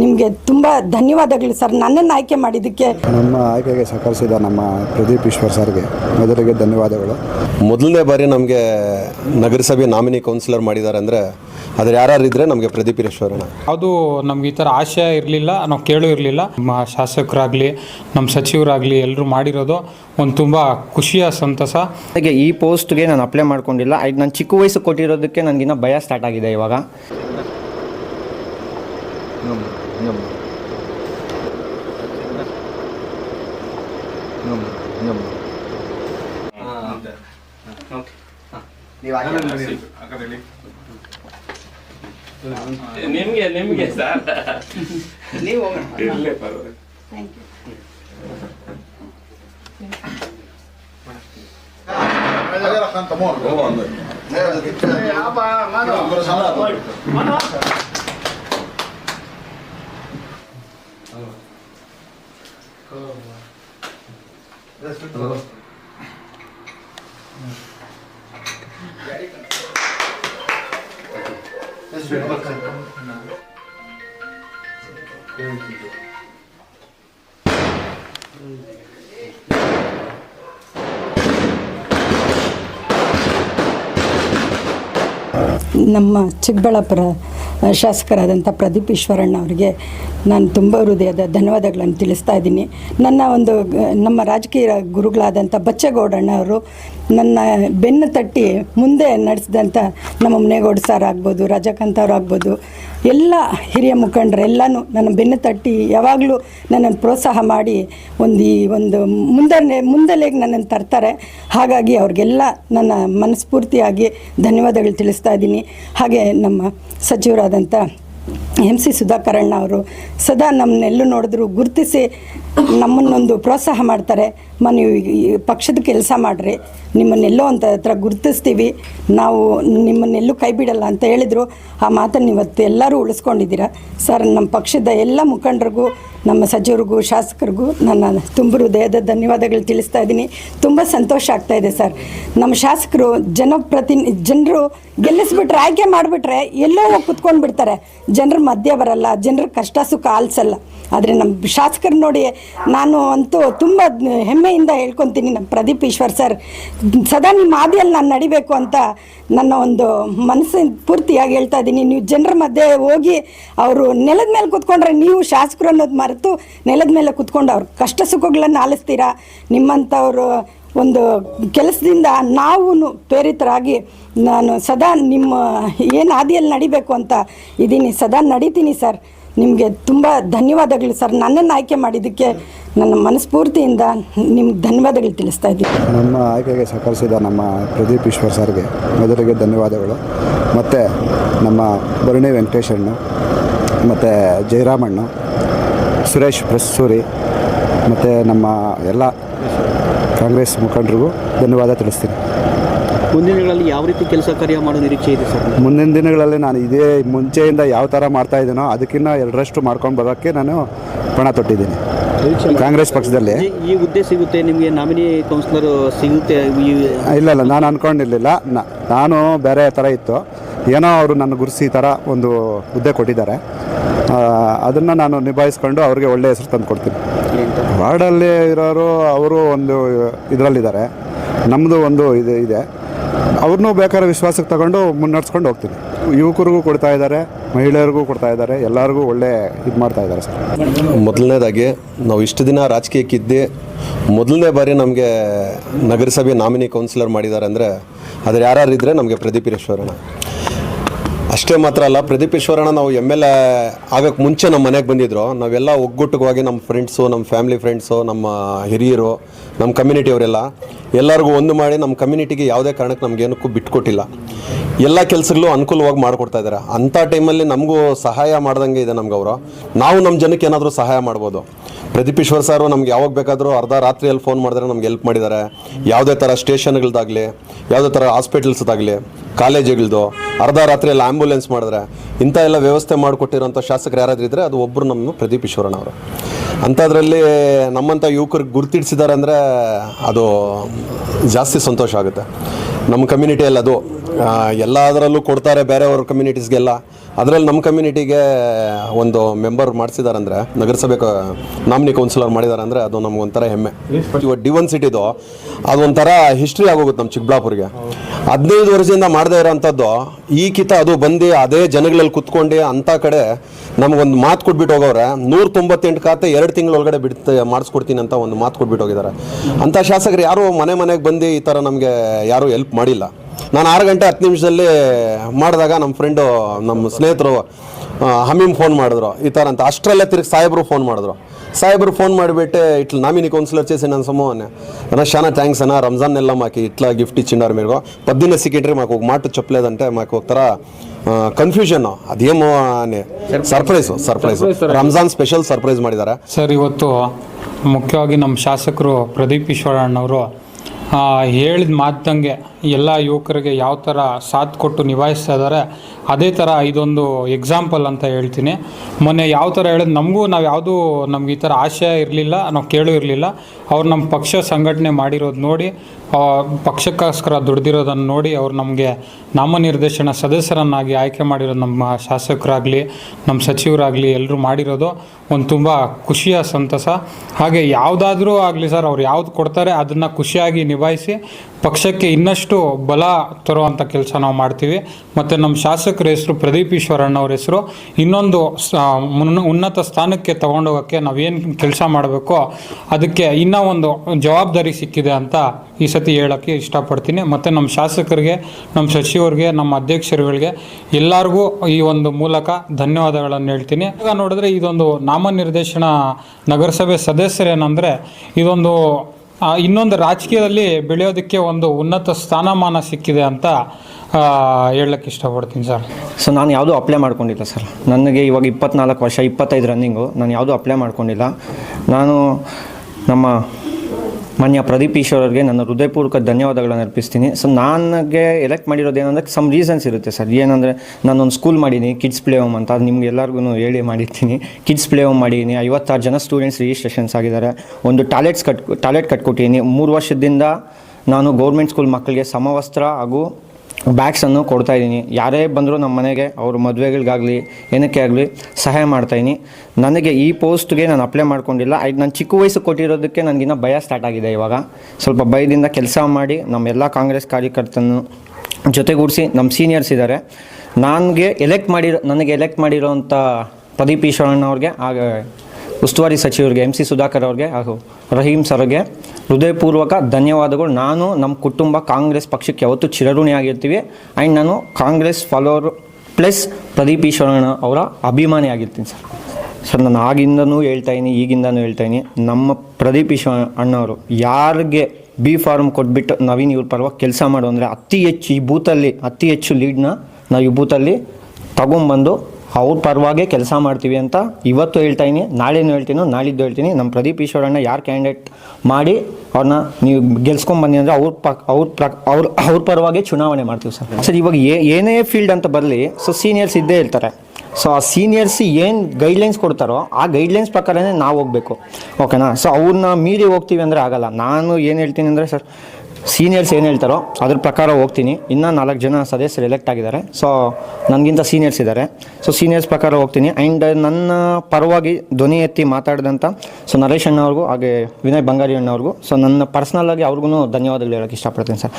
ನಿಮಗೆ ತುಂಬ ಧನ್ಯವಾದಗಳು ಸರ್. ನನ್ನನ್ನು ಆಯ್ಕೆ ಮಾಡಿದ್ದಕ್ಕೆ ನಮ್ಮ ಆಯ್ಕೆಗೆ ಸಹಕರಿಸಿದ ನಮ್ಮ ಪ್ರದೀಪ್ ಈಶ್ವರ್ ಸರ್ಗೆ ಮೊದಲಿಗೆ ಧನ್ಯವಾದಗಳು. ಮೊದಲನೇ ಬಾರಿ ನಮಗೆ ನಗರಸಭೆ ನಾಮಿನಿ ಕೌನ್ಸಿಲರ್ ಮಾಡಿದ್ದಾರೆ ಅಂದರೆ ಅದ್ರ ಯಾರು ಇದ್ದರೆ ನಮಗೆ ಪ್ರದೀಪ್ ಈಶ್ವರಣ ಅದು ನಮ್ಗೆ ಈ ಥರ ಆಶಯ ಇರಲಿಲ್ಲ ನಾವು ಕೇಳೂ ಇರಲಿಲ್ಲ. ನಮ್ಮ ಶಾಸಕರಾಗಲಿ ನಮ್ಮ ಸಚಿವರಾಗಲಿ ಎಲ್ಲರೂ ಮಾಡಿರೋದು ಒಂದು ತುಂಬ ಖುಷಿಯ ಸಂತಸ. ಹಾಗೆ ಈ ಪೋಸ್ಟ್ಗೆ ನಾನು ಅಪ್ಲೈ ಮಾಡ್ಕೊಂಡಿಲ್ಲ. ಇದು ನಾನು ಚಿಕ್ಕ ವಯಸ್ಸು ಕೊಟ್ಟಿರೋದಕ್ಕೆ ನನಗಿನ್ನ ಭಯ ಸ್ಟಾರ್ಟ್ ಆಗಿದೆ ಇವಾಗ. ನಿಮ್ಗೆ ನಿಮ್ಗೆ ಸರ್ ಇರ್ಲಿ ಪರವಾಗಿಲ್ಲ ನಮ್ಮ ಚಿಕ್ಕಬಳ್ಳಾಪುರ ಶಾಸಕರಾದಂಥ ಪ್ರದೀಪ್ ಈಶ್ವರಣ್ಣ ಅವರಿಗೆ ನಾನು ತುಂಬ ಹೃದಯದ ಧನ್ಯವಾದಗಳನ್ನು ತಿಳಿಸ್ತಾ ಇದ್ದೀನಿ. ನನ್ನ ಒಂದು ನಮ್ಮ ರಾಜಕೀಯ ಗುರುಗಳಾದಂಥ ಬಚ್ಚೇಗೌಡಣ್ಣ ಅವರು ನನ್ನ ಬೆನ್ನು ತಟ್ಟಿ ಮುಂದೆ ನಡೆಸಿದಂಥ ನಮ್ಮ ಮುನೇಗೌಡ ಸರ್ ಆಗ್ಬೋದು, ರಜಕಾಂತ್ ಅವ್ರು ಆಗ್ಬೋದು, ಎಲ್ಲ ಹಿರಿಯ ಮುಖಂಡರು ಎಲ್ಲನೂ ನನ್ನ ಬೆನ್ನು ತಟ್ಟಿ ಯಾವಾಗಲೂ ನನ್ನನ್ನು ಪ್ರೋತ್ಸಾಹ ಮಾಡಿ ಒಂದು ಈ ಒಂದು ಮುಂದೆ ಮುಂದೆಲೆಗೆ ನನ್ನನ್ನು ತರ್ತಾರೆ. ಹಾಗಾಗಿ ಅವ್ರಿಗೆಲ್ಲ ನನ್ನ ಮನಸ್ಫೂರ್ತಿಯಾಗಿ ಧನ್ಯವಾದಗಳು ತಿಳಿಸ್ತಾ ಇದ್ದೀನಿ. ಹಾಗೆ ನಮ್ಮ ಸಚಿವರಾದಂಥ ಎಂ ಸಿ ಸುಧಾಕರಣ್ಣ ಅವರು ಸದಾ ನಮ್ಮನ್ನೆಲ್ಲೂ ನೋಡಿದ್ರು ಗುರುತಿಸಿ ನಮ್ಮನ್ನೊಂದು ಪ್ರೋತ್ಸಾಹ ಮಾಡ್ತಾರೆ. ಮ ನೀವು ಪಕ್ಷದ ಕೆಲಸ ಮಾಡಿರಿ. ನಿಮ್ಮನ್ನೆಲ್ಲೋ ಅಂತ ಹತ್ರ ಗುರುತಿಸ್ತೀವಿ. ನಾವು ನಿಮ್ಮನ್ನೆಲ್ಲೂ ಕೈ ಬಿಡಲ್ಲ ಅಂತ ಹೇಳಿದರು. ಆ ಮಾತನ್ನು ಇವತ್ತು ಎಲ್ಲರೂ ಉಳಿಸ್ಕೊಂಡಿದ್ದೀರಾ? ಸರ್, ನಮ್ಮ ಪಕ್ಷದ ಎಲ್ಲ ಮುಖಂಡರಿಗೂ, ನಮ್ಮ ಸಚಿವರಿಗೂ, ಶಾಸಕರಿಗೂ ನನ್ನ ತುಂಬ ಹೃದಯದ ಧನ್ಯವಾದಗಳು ತಿಳಿಸ್ತಾ ಇದ್ದೀನಿ. ತುಂಬ ಸಂತೋಷ ಆಗ್ತಾ ಇದೆ ಸರ್. ನಮ್ಮ ಶಾಸಕರು ಜನಪ್ರತಿನಿ, ಜನರು ಗೆಲ್ಲಿಸ್ಬಿಟ್ರೆ, ಆಯ್ಕೆ ಮಾಡಿಬಿಟ್ರೆ ಎಲ್ಲೋ ಕುತ್ಕೊಂಡು ಬಿಡ್ತಾರೆ. ಜನರ ಮಧ್ಯೆ ಬರಲ್ಲ, ಜನರ ಕಷ್ಟ ಸುಖ ಆಲಿಸಲ್ಲ. ಆದರೆ ನಮ್ಮ ಶಾಸಕರು ನೋಡಿ, ನಾನು ಅಂತೂ ತುಂಬ ಹೆಮ್ಮೆಯಿಂದ ಹೇಳ್ಕೊತೀನಿ ನಮ್ಮ ಪ್ರದೀಪ್ ಈಶ್ವರ್ ಸರ್. ಸದಾ ನಿಮ್ಮ ಹಾದಿಯಲ್ಲಿ ನಾನು ನಡಿಬೇಕು ಅಂತ ನನ್ನ ಒಂದು ಮನಸ್ಸು ಪೂರ್ತಿಯಾಗಿ ಹೇಳ್ತಾ ಇದ್ದೀನಿ. ನೀವು ಜನರ ಮಧ್ಯೆ ಹೋಗಿ ಅವರು ನೆಲದ ಮೇಲೆ ಕುತ್ಕೊಂಡ್ರೆ ನೀವು ಶಾಸಕರು ಅನ್ನೋದು ಮರೆತು ನೆಲದ ಮೇಲೆ ಕುತ್ಕೊಂಡು ಅವ್ರ ಕಷ್ಟ ಸುಖಗಳನ್ನು ಆಲಿಸ್ತೀರಾ? ನಿಮ್ಮಂಥವ್ರು ಒಂದು ಕೆಲಸದಿಂದ ನಾವು ಪ್ರೇರಿತರಾಗಿ ನಾನು ಸದಾ ನಿಮ್ಮ ಏನು ಹಾದಿಯಲ್ಲಿ ನಡಿಬೇಕು ಅಂತ ಇದ್ದೀನಿ. ಸದಾ ನಡೀತೀನಿ ಸರ್. ನಿಮಗೆ ತುಂಬ ಧನ್ಯವಾದಗಳು ಸರ್. ನನ್ನನ್ನು ಆಯ್ಕೆ ಮಾಡಿದ್ದಕ್ಕೆ ನನ್ನ ಮನಸ್ಫೂರ್ತಿಯಿಂದ ನಿಮ್ಗೆ ಧನ್ಯವಾದಗಳು ತಿಳಿಸ್ತಾ ಇದ್ದೀನಿ. ನಮ್ಮ ಆಯ್ಕೆಗೆ ಸಹಕರಿಸಿದ ನಮ್ಮ ಪ್ರದೀಪ್ ಈಶ್ವರ್ ಸರ್ಗೆ ಮೊದಲಿಗೆ ಧನ್ಯವಾದಗಳು. ಮತ್ತು ನಮ್ಮ ಭರಣಿ ವೆಂಕಟೇಶಣ್ಣ, ಮತ್ತು ಜಯರಾಮಣ್ಣು, ಸುರೇಶ್ ಪ್ರಸೂರಿ ಮತ್ತು ನಮ್ಮ ಎಲ್ಲ ಕಾಂಗ್ರೆಸ್ ಮುಖಂಡರಿಗೂ ಧನ್ಯವಾದ ತಿಳಿಸ್ತೀನಿ. ಮುಂದಿನ ದಿನಗಳಲ್ಲಿ ಯಾವ ರೀತಿ ಕೆಲಸ ಕಾರ್ಯ ಮಾಡೋ ನಿರೀಕ್ಷೆ ಇದೆ ಸರ್? ಮುಂದಿನ ದಿನಗಳಲ್ಲಿ ನಾನು ಇದೇ ಮುಂಚೆಯಿಂದ ಯಾವ ಥರ ಮಾಡ್ತಾ ಇದ್ದೀನೋ ಅದಕ್ಕಿಂತ ಎರಡರಷ್ಟು ಮಾಡ್ಕೊಂಡು ಬರೋಕ್ಕೆ ನಾನು ಪಣ ತೊಟ್ಟಿದ್ದೀನಿ. ಕಾಂಗ್ರೆಸ್ ಪಕ್ಷದಲ್ಲಿ. ಈ- ಹುದ್ದೆ ಸಿಗುತ್ತೆ ನಿಮಗೆ ನಾಮಿನಿ ಕೌನ್ಸಿಲರ್ ಸಿಗುತ್ತೆ ಇಲ್ಲ ಇಲ್ಲ ನಾನು ಅಂದ್ಕೊಂಡಿರಲಿಲ್ಲ ನಾನು ಬೇರೆ ಥರ ಇತ್ತು. ಏನೋ ಅವರು ನನ್ನ ಗುರುಸಿ ಥರ ಒಂದು ಹುದ್ದೆ ಕೊಟ್ಟಿದ್ದಾರೆ. ಅದನ್ನು ನಾನು ನಿಭಾಯಿಸ್ಕೊಂಡು ಅವ್ರಿಗೆ ಒಳ್ಳೆಯ ಹೆಸರು ತಂದು ಕೊಡ್ತೀನಿ. ವಾರ್ಡಲ್ಲಿ ಇರೋರು ಅವರು ಒಂದು ಇದರಲ್ಲಿದ್ದಾರೆ. ನಮ್ಮದು ಒಂದು ಇದು ಇದೆ. ಅವ್ರನ್ನೂ ಬೇಕಾದ್ರೆ ವಿಶ್ವಾಸಕ್ಕೆ ತಗೊಂಡು ಮುನ್ನಡೆಸ್ಕೊಂಡು ಹೋಗ್ತೀನಿ. ಯುವಕರಿಗೂ ಕೊಡ್ತಾ ಇದ್ದಾರೆ, ಮಹಿಳೆಯರಿಗೂ ಕೊಡ್ತಾ ಇದ್ದಾರೆ, ಎಲ್ಲರಿಗೂ ಒಳ್ಳೆ ಇದು ಮಾಡ್ತಾ ಇದ್ದಾರೆ ಸರ್. ಮೊದಲನೇದಾಗಿ ನಾವು ಇಷ್ಟು ದಿನ ರಾಜಕೀಯಕ್ಕಿದ್ದೆ, ಮೊದಲನೇ ಬಾರಿ ನಮಗೆ ನಗರಸಭೆ ನಾಮಿನಿ ಕೌನ್ಸಿಲರ್ ಮಾಡಿದ್ದಾರೆ ಅಂದರೆ, ಅದ್ರ ಇದ್ದರೆ ನಮಗೆ ಪ್ರದೀಪ್ ಈಶ್ವರಣ್ಣ ಅಷ್ಟೇ ಮಾತ್ರ ಅಲ್ಲ, ಪ್ರದೀಪ್ ಈಶ್ವರಣ್ಣ ನಾವು ಎಂ ಎಲ್ ಎ ಆಗೋಕ್ಕೆ ಮುಂಚೆ ನಮ್ಮ ಮನೆಗೆ ಬಂದಿದ್ರು. ನಾವೆಲ್ಲ ಒಗ್ಗಟ್ಟುವಾಗಿ ನಮ್ಮ ಫ್ರೆಂಡ್ಸು ನಮ್ಮ ಫ್ಯಾಮಿಲಿ ಫ್ರೆಂಡ್ಸು ನಮ್ಮ ಹಿರಿಯರು, ನಮ್ಮ ಕಮ್ಯುನಿಟಿಯವರೆಲ್ಲ ಎಲ್ಲರಿಗೂ ಒಂದು ಮಾಡಿ ನಮ್ಮ ಕಮ್ಯುನಿಟಿಗೆ ಯಾವುದೇ ಕಾರಣಕ್ಕೆ ನಮಗೇನಕ್ಕೂ ಬಿಟ್ಕೊಟ್ಟಿಲ್ಲ. ಎಲ್ಲ ಕೆಲಸಗಳು ಅನುಕೂಲವಾಗಿ ಮಾಡಿಕೊಡ್ತಾ ಇದ್ದಾರೆ ಅಂಥ ಟೈಮಲ್ಲಿ ನಮಗೂ ಸಹಾಯ ಮಾಡ್ದಂಗೆ ಇದೆ ನಮ್ಗೆ ಅವರು. ನಾವು ನಮ್ಮ ಜನಕ್ಕೆ ಏನಾದರೂ ಸಹಾಯ ಮಾಡ್ಬೋದು. ಪ್ರದೀಪ್ ಈಶ್ವರ್ ಸಾರು ನಮ್ಗೆ ಯಾವಾಗ ಬೇಕಾದರೂ ಅರ್ಧ ರಾತ್ರಿಯಲ್ಲಿ ಫೋನ್ ಮಾಡಿದ್ರೆ ನಮ್ಗೆ ಹೆಲ್ಪ್ ಮಾಡಿದ್ದಾರೆ. ಯಾವುದೇ ಥರ ಸ್ಟೇಷನ್ಗಳದ್ದಾಗಲಿ ಯಾವುದೇ ಥರ ಹಾಸ್ಪಿಟಲ್ಸ್ದಾಗಲಿ ಕಾಲೇಜುಗಳದ್ದು ಅರ್ಧ ರಾತ್ರಿಯಲ್ಲಿ ಆ್ಯಂಬುಲೆನ್ಸ್ ಮಾಡಿದ್ರೆ, ಇಂಥ ಎಲ್ಲ ವ್ಯವಸ್ಥೆ ಮಾಡಿಕೊಟ್ಟಿರೋಂಥ ಶಾಸಕರು ಯಾರಾದ್ರೂ ಇದ್ದರೆ ಅದು ಒಬ್ಬರು ನಮ್ಮ ಪ್ರದೀಪ್ ಅವರು. ಅಂಥದ್ರಲ್ಲಿ ನಮ್ಮಂಥ ಯುವಕರಿಗೆ ಗುರುತಿಡ್ಸಿದ್ದಾರೆ ಅಂದರೆ ಅದು ಜಾಸ್ತಿ ಸಂತೋಷ ಆಗುತ್ತೆ. ನಮ್ಮ ಕಮ್ಯುನಿಟಿಯಲ್ಲಿ ಅದು ಎಲ್ಲದರಲ್ಲೂ ಕೊಡ್ತಾರೆ ಬೇರೆಯವ್ರ ಕಮ್ಯುನಿಟೀಸ್ಗೆಲ್ಲ ಅದರಲ್ಲಿ ನಮ್ಮ ಕಮ್ಯುನಿಟಿಗೆ ಒಂದು ಮೆಂಬರ್ ಮಾಡಿಸಿದ್ದಾರೆ ಅಂದರೆ ನಗರಸಭೆ ನಾಮಿನಿ ಕೌನ್ಸಿಲರ್ ಮಾಡಿದ್ದಾರೆ ಅಂದರೆ ಅದು ನಮಗೊಂಥರ ಹೆಮ್ಮೆ. ಇವತ್ತು ಡಿ ಒನ್ ಸಿಟಿದು ಅದೊಂಥರ ಹಿಸ್ಟ್ರಿ ಆಗೋಗುತ್ತೆ ನಮ್ಮ ಚಿಕ್ಕಬಳ್ಳಾಪುರಿಗೆ. ಹದಿನೈದು ವರ್ಷದಿಂದ ಮಾಡದೇ ಇರೋಂಥದ್ದು ಈ ಕಿತ ಅದು ಬಂದು ಅದೇ ಜನಗಳಲ್ಲಿ ಕುತ್ಕೊಂಡು ಅಂಥ ಕಡೆ ನಮಗೊಂದು ಮಾತು ಕೊಟ್ಬಿಟ್ಟು ಹೋಗವ್ರೆ, ನೂರ ತೊಂಬತ್ತೆಂಟು ಖಾತೆ ಎರಡು ತಿಂಗಳೊಳಗಡೆ ಬಿಡ್ತ, ಮಾಡಿಸ್ಕೊಡ್ತೀನಿ ಅಂತ ಒಂದು ಮಾತು ಕೊಟ್ಬಿಟ್ಟು ಹೋಗಿದ್ದಾರೆ ಅಂಥ ಶಾಸಕರು ಯಾರು ಮನೆ ಮನೆಗೆ ಬಂದು ಈ ಥರ ನಮಗೆ ಯಾರೂ ಹೆಲ್ಪ್ ಮಾಡಿಲ್ಲ. ನಾನು ಆರು ಗಂಟೆ ಹತ್ತು ನಿಮಿಷದಲ್ಲಿ ಮಾಡಿದಾಗ ನಮ್ಮ ಫ್ರೆಂಡು ನಮ್ಮ ಸ್ನೇಹಿತರು ಆ, ಹಮೀಮ್ ಫೋನ್ ಮಾಡಿದ್ರು ಈ ಥರ ಅಂತ ಅಷ್ಟರಲ್ಲೇ ತಿರುಗಿ ಸಾಹೇಬರು ಫೋನ್ ಮಾಡಿದ್ರು సాయిబరు ఫోన్ ಮಾಡಿಬಿಟ್ಟು ఇట్లా నామినీ కౌన్సిలర్ చేసి నన్ను సొమ్ము అని అన్న చాలా థ్యాంక్స్ అన్న రంజాన్ నెల మాకు ఇట్లా గిఫ్ట్ ఇచ్చిండారు మీరు పొద్దున్న సెక్రటరీ మాకు ఒక మాట చెప్పలేదంటే మాకు ఒక ತರ ಕನ್ಫ್ಯೂಷನ್ ಅದೇಮೋ అని surprise surprise Ramzan special surprise ಮಾಡಿದ್ದಾರೆ ಸರ್ ಇವತ್ತು ಮುಖ್ಯವಾಗಿ ನಮ್ಮ ಶಾಸಕರು ಪ್ರದೀಪ್ ಈಶ್ವರಣ್ಣವರು ಹೇಳಿದ ಮಾತಂಗೆ ಎಲ್ಲ ಯುವಕರಿಗೆ ಯಾವ ಥರ ಸಾಥ್ ಕೊಟ್ಟು ನಿಭಾಯಿಸ್ತಾ ಇದ್ದಾರೆ ಅದೇ ಥರ ಇದೊಂದು ಎಕ್ಸಾಂಪಲ್ ಅಂತ ಹೇಳ್ತೀನಿ. ಮೊನ್ನೆ ಯಾವ ಥರ ಹೇಳಿದ್ ನಮಗೂ ನಾವು ಯಾವುದೂ ನಮ್ಗೆ ಈ ಥರ ಆಶಯ ಇರಲಿಲ್ಲ, ನಾವು ಕೇಳೂ ಇರಲಿಲ್ಲ. ಅವ್ರು ನಮ್ಮ ಪಕ್ಷ ಸಂಘಟನೆ ಮಾಡಿರೋದು ನೋಡಿ ಪಕ್ಷಕ್ಕೋಸ್ಕರ ದುಡ್ದಿರೋದನ್ನು ನೋಡಿ, ಅವ್ರು ನಮಗೆ ನಾಮನಿರ್ದೇಶನ ಸದಸ್ಯರನ್ನಾಗಿ ಆಯ್ಕೆ ಮಾಡಿರೋದು ನಮ್ಮ ಶಾಸಕರಾಗಲಿ, ನಮ್ಮ ಸಚಿವರಾಗಲಿ ಎಲ್ಲರೂ ಮಾಡಿರೋದು ಒಂದು ತುಂಬ ಖುಷಿಯ ಸಂತಸ. ಹಾಗೆ ಯಾವುದಾದ್ರೂ ಆಗಲಿ ಸರ್ ಅವ್ರು ಯಾವ್ದು ಕೊಡ್ತಾರೆ ಅದನ್ನು ಖುಷಿಯಾಗಿ ನಿಭಾಯಿಸಿ ಪಕ್ಷಕ್ಕೆ ಇನ್ನಷ್ಟು ಬಲ ತರುವಂಥ ಕೆಲಸ ನಾವು ಮಾಡ್ತೀವಿ. ಮತ್ತು ನಮ್ಮ ಶಾಸಕರ ಹೆಸರು ಪ್ರದೀಪ್ ಈಶ್ವರಣ್ಣವ್ರ ಹೆಸರು. ಇನ್ನೊಂದು ಉನ್ನತ ಸ್ಥಾನಕ್ಕೆ ತಗೊಂಡೋಗೋಕ್ಕೆ ನಾವೇನು ಕೆಲಸ ಮಾಡಬೇಕೋ ಅದಕ್ಕೆ ಇನ್ನೂ ಒಂದು ಜವಾಬ್ದಾರಿ ಸಿಕ್ಕಿದೆ ಅಂತ ಈ ಸತಿ ಹೇಳೋಕ್ಕೆ ಇಷ್ಟಪಡ್ತೀನಿ. ಮತ್ತು ನಮ್ಮ ಶಾಸಕರಿಗೆ ನಮ್ಮ ಸಚಿವರಿಗೆ, ನಮ್ಮ ಅಧ್ಯಕ್ಷರುಗಳಿಗೆ ಎಲ್ಲರಿಗೂ ಈ ಒಂದು ಮೂಲಕ ಧನ್ಯವಾದಗಳನ್ನು ಹೇಳ್ತೀನಿ. ಈಗ ನೋಡಿದ್ರೆ ಇದೊಂದು ನಾಮನಿರ್ದೇಶನ ನಗರಸಭೆ ಸದಸ್ಯರೇನಂದರೆ ಇದೊಂದು ಇನ್ನೊಂದು ರಾಜಕೀಯದಲ್ಲಿ ಬೆಳೆಯೋದಕ್ಕೆ ಒಂದು ಉನ್ನತ ಸ್ಥಾನಮಾನ ಸಿಕ್ಕಿದೆ ಅಂತ ಹೇಳಕ್ಕೆ ಇಷ್ಟಪಡ್ತೀನಿ ಸರ್. ಸೊ ನಾನು ಯಾವುದೂ ಅಪ್ಲೈ ಮಾಡ್ಕೊಂಡಿಲ್ಲ ಸರ್. ನನಗೆ ಇವಾಗ ಇಪ್ಪತ್ನಾಲ್ಕು ವರ್ಷ, ಇಪ್ಪತ್ತೈದು ರನ್ನಿಂಗು ನಾನು ಯಾವುದೂ ಅಪ್ಲೈ ಮಾಡ್ಕೊಂಡಿಲ್ಲ. ನಾನು ನಮ್ಮ ಮಾನ್ಯ ಪ್ರದೀಪ್ ಈಶ್ವರ್ ಅವ್ರಿಗೆ ನನ್ನ ಹೃದಯಪೂರ್ವಕ ಧನ್ಯವಾದಗಳನ್ನು ಅರ್ಪಿಸ್ತೀನಿ. ಸೊ ನನಗೆ ಎಲೆಕ್ಟ್ ಮಾಡಿರೋದು ಏನಂದ್ರೆ ಸಮ್ ರೀಸನ್ಸ್ ಇರುತ್ತೆ ಸರ್ ಏನಂದರೆ ನಾನೊಂದು ಸ್ಕೂಲ್ ಮಾಡೀನಿ ಕಿಡ್ಸ್ ಪ್ಲೇ ಹೋಮ್ ಅಂತ. ಅದು ನಿಮ್ಗೆ ಎಲ್ಲರಿಗೂ ಹೇಳಿ ಮಾಡಿರ್ತೀನಿ. ಕಿಡ್ಸ್ ಪ್ಲೇ ಹೋಮ್ ಮಾಡೀನಿ. ಐವತ್ತಾರು ಜನ ಸ್ಟೂಡೆಂಟ್ಸ್ ರಿಜಿಸ್ಟ್ರೇಷನ್ಸ್ ಆಗಿದ್ದಾರೆ ಒಂದು ಟಾಯ್ಲೆಟ್ಸ್ ಕಟ್ ಟಾಯ್ಲೆಟ್ ಕಟ್ಕೊಟ್ಟಿದ್ದೀನಿ ಮೂರು ವರ್ಷದಿಂದ ನಾನು ಗೌರ್ಮೆಂಟ್ ಸ್ಕೂಲ್ ಮಕ್ಕಳಿಗೆ ಸಮವಸ್ತ್ರ ಹಾಗೂ ಬ್ಯಾಗ್ಸನ್ನು ಕೊಡ್ತಾ ಇದ್ದೀನಿ. ಯಾರೇ ಬಂದರೂ ನಮ್ಮ ಮನೆಗೆ, ಅವ್ರ ಮದುವೆಗಳಿಗಾಗಲಿ, ಏನಕ್ಕೆ ಆಗಲಿ ಸಹಾಯ ಮಾಡ್ತಾಯಿನಿ ನನಗೆ ಈ ಪೋಸ್ಟ್ಗೆ ನಾನು ಅಪ್ಲೈ ಮಾಡ್ಕೊಂಡಿಲ್ಲ. ಐದು ನಾನು ಚಿಕ್ಕ ವಯಸ್ಸು ಕೊಟ್ಟಿರೋದಕ್ಕೆ ನನಗಿನ್ನ ಭಯ ಸ್ಟಾರ್ಟ್ ಆಗಿದೆ ಇವಾಗ. ಸ್ವಲ್ಪ ಭಯದಿಂದ ಕೆಲಸ ಮಾಡಿ ನಮ್ಮೆಲ್ಲ ಕಾಂಗ್ರೆಸ್ ಕಾರ್ಯಕರ್ತನ ಜೊತೆಗೂಡಿಸಿ ನಮ್ಮ ಸೀನಿಯರ್ಸ್ ಇದ್ದಾರೆ ನನಗೆ ಎಲೆಕ್ಟ್ ಮಾಡಿರೋ, ನನಗೆ ಎಲೆಕ್ಟ್ ಮಾಡಿರೋವಂಥ ಪ್ರದೀಪ್ ಈಶ್ವರಣ್ಣ ಅವ್ರಿಗೆ ಆಗ ಉಸ್ತುವಾರಿ ಸಚಿವರಿಗೆ ಎಂ ಸಿ ಸುಧಾಕರ್ ಅವ್ರಿಗೆ ಹಾಗೂ ರಹೀಂ ಅವ್ರಿಗೆ ಹೃದಯಪೂರ್ವಕ ಧನ್ಯವಾದಗಳು. ನಾನು ನಮ್ಮ ಕುಟುಂಬ ಕಾಂಗ್ರೆಸ್ ಪಕ್ಷಕ್ಕೆ ಯಾವತ್ತೂ ಚಿರಋಣಿಯಾಗಿರ್ತೀವಿ. ಆ್ಯಂಡ್ ನಾನು ಕಾಂಗ್ರೆಸ್ ಫಾಲೋವರ್ ಪ್ಲಸ್ ಪ್ರದೀಪ್ ಈಶ್ವರಣ್ಣ ಅವರ ಅಭಿಮಾನಿ ಆಗಿರ್ತೀನಿ ಸರ್ ಸರ್ ನಾನು ಆಗಿಂದನೂ ಹೇಳ್ತಾ ಇದ್ದೀನಿ, ಈಗಿಂದನೂ ಹೇಳ್ತಾ ಇದ್ದೀನಿ. ನಮ್ಮ ಪ್ರದೀಪ್ ಈಶ್ವರ ಅಣ್ಣವರು ಯಾರಿಗೆ ಬಿ ಫಾರ್ಮ್ ಕೊಟ್ಬಿಟ್ಟು ನವೀನ್ ಇವ್ರ ಪರವಾಗಿ ಕೆಲಸ ಮಾಡು ಅಂದರೆ ಅತಿ ಹೆಚ್ಚು ಈ ಬೂತಲ್ಲಿ ಅತಿ ಹೆಚ್ಚು ಲೀಡ್ನ ನಾವು ಈ ಬೂತಲ್ಲಿ ತಗೊಂಬಂದು ಅವ್ರ ಪರವಾಗಿ ಕೆಲಸ ಮಾಡ್ತೀವಿ ಅಂತ ಇವತ್ತು ಹೇಳ್ತಾ ಇದೀನಿ, ನಾಳೆನೂ ಹೇಳ್ತೀನಿ, ನಾಳಿದ್ದು ಹೇಳ್ತೀನಿ. ನಮ್ಮ ಪ್ರದೀಪ್ ಈಶ್ವರಣ್ಣ ಯಾರು ಕ್ಯಾಂಡಿಡೇಟ್ ಮಾಡಿ ಅವ್ರನ್ನ ನೀವು ಗೆಲ್ಸ್ಕೊಂಬನ್ನಿ ಅಂದರೆ ಅವ್ರ ಪಕ್, ಅವ್ರ ಪ್ರ ಅವ್ರ ಅವ್ರ ಪರವಾಗೆ ಚುನಾವಣೆ ಮಾಡ್ತೀವಿ ಸರ್. ಸರ್, ಇವಾಗ ಏನೇ ಫೀಲ್ಡ್ ಅಂತ ಬರಲಿ, ಸೊ ಸೀನಿಯರ್ಸ್ ಇದ್ದೇ ಇರ್ತಾರೆ ಸೊ ಆ ಸೀನಿಯರ್ಸ್ ಏನು ಗೈಡ್ಲೈನ್ಸ್ ಕೊಡ್ತಾರೋ ಆ ಗೈಡ್ಲೈನ್ಸ್ ಪ್ರಕಾರನೇ ನಾವು ಹೋಗಬೇಕು. ಓಕೆನಾ ಸೊ ಅವ್ರನ್ನ ಮೀರಿ ಹೋಗ್ತೀವಿ ಅಂದರೆ ಆಗಲ್ಲ. ನಾನು ಏನು ಹೇಳ್ತೀನಿ ಅಂದರೆ ಸರ್ ಸೀನಿಯರ್ಸ್ ಏನು ಹೇಳ್ತಾರೋ ಅದ್ರ ಪ್ರಕಾರ ಹೋಗ್ತೀನಿ. ಇನ್ನೂ ನಾಲ್ಕು ಜನ ಸದಸ್ಯರು ಎಲೆಕ್ಟ್ ಆಗಿದ್ದಾರೆ. ಸೊ ನನಗಿಂತ ಸೀನಿಯರ್ಸ್ ಇದ್ದಾರೆ. ಸೊ ಸೀನಿಯರ್ಸ್ ಪ್ರಕಾರ ಹೋಗ್ತೀನಿ. ಆ್ಯಂಡ್ ನನ್ನ ಪರವಾಗಿ ಧ್ವನಿ ಎತ್ತಿ ಮಾತಾಡಿದಂಥ ಸೊ ನರೇಶ್ ಅಣ್ಣವ್ರಿಗೂ, ಹಾಗೆ ವಿನಯ್ ಬಂಗಾರಿ ಅಣ್ಣ ಅವ್ರಿಗೂ ಸೊ ನನ್ನ ಪರ್ಸ್ನಲ್ಲಾಗಿ ಅವ್ರಿಗೂ ಧನ್ಯವಾದಗಳು ಹೇಳೋಕ್ಕೆ ಇಷ್ಟಪಡ್ತೀನಿ ಸರ್.